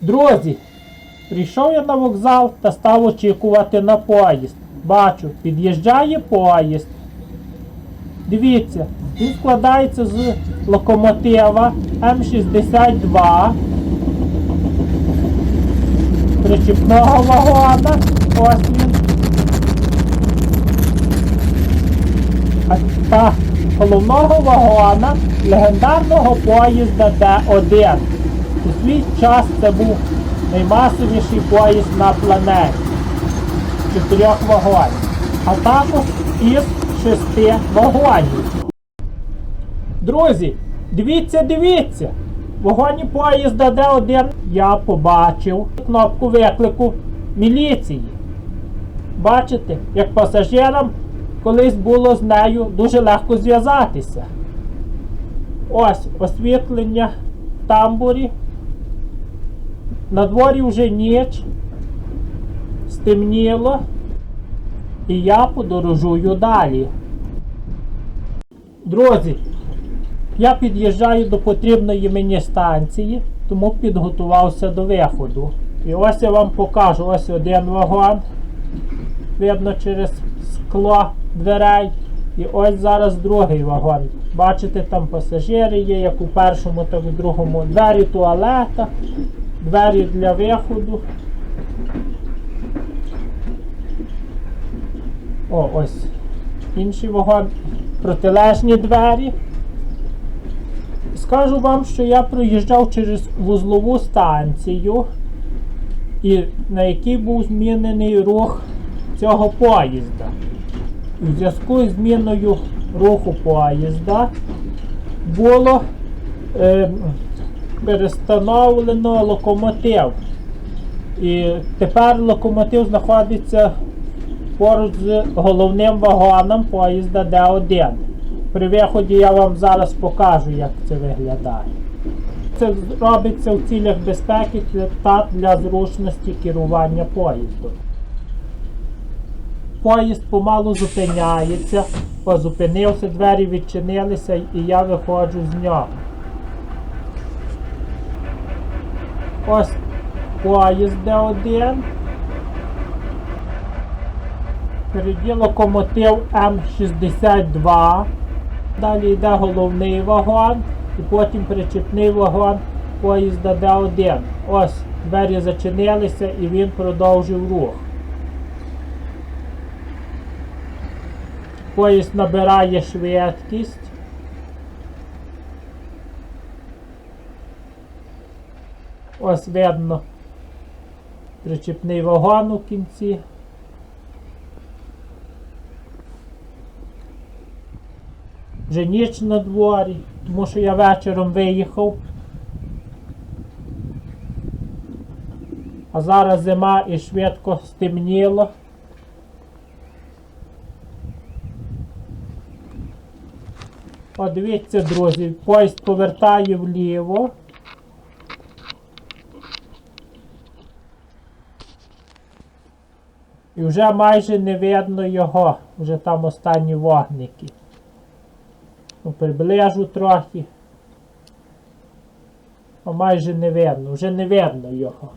Друзі, прийшов я на вокзал та став очікувати на поїзд. Бачу, під'їжджає поїзд. Дивіться, він складається з локомотива М62, причіпного вагона. Ось він. А та головного вагона легендарного поїзда Д1. У свій час це був наймасовіший поїзд на планеті. Чотирьох вагонів. А також із шести вагонів. Друзі, дивіться, дивіться. В вагоні поїзда Д1 я побачив кнопку виклику міліції. Бачите, як пасажирам колись було з нею дуже легко зв'язатися. Ось освітлення в тамбурі. На дворі вже ніч. Стемніло. І я подорожую далі. Друзі, я під'їжджаю до потрібної мені станції, тому підготувався до виходу. І ось я вам покажу ось один вагон. Видно через скло дверей. І ось зараз другий вагон. Бачите, там пасажири є, як у першому, так і другому. Двері туалета, двері для виходу. О, ось інший вагон. Протилежні двері. Скажу вам, що я проїжджав через вузлову станцію, і на якій був змінений рух цього поїзда. В зв'язку з зміною руху поїзда було е, перестановлено локомотив. І тепер локомотив знаходиться поруч з головним вагоном поїзда Д1. При виході я вам зараз покажу, як це виглядає. Це робиться в цілях безпеки та для зручності керування поїздом. Поїзд помалу зупиняється, позупинився, двері відчинилися і я виходжу з нього. Ось поїзд Д1. Впереді локомотив М62. Далі йде головний вагон і потім причепний вагон поїзда Д1. Ось двері зачинилися і він продовжив рух. Поїзд набирає швидкість. Ось видно причепний вагон у кінці. Вже ніч на дворі, тому що я вечором виїхав. А зараз зима і швидко стемніло. О, дивіться, друзі, поїзд повертає вліво. І вже майже не видно його, вже там останні вогники. Ну, приближу трохи. А майже не видно, вже не видно його.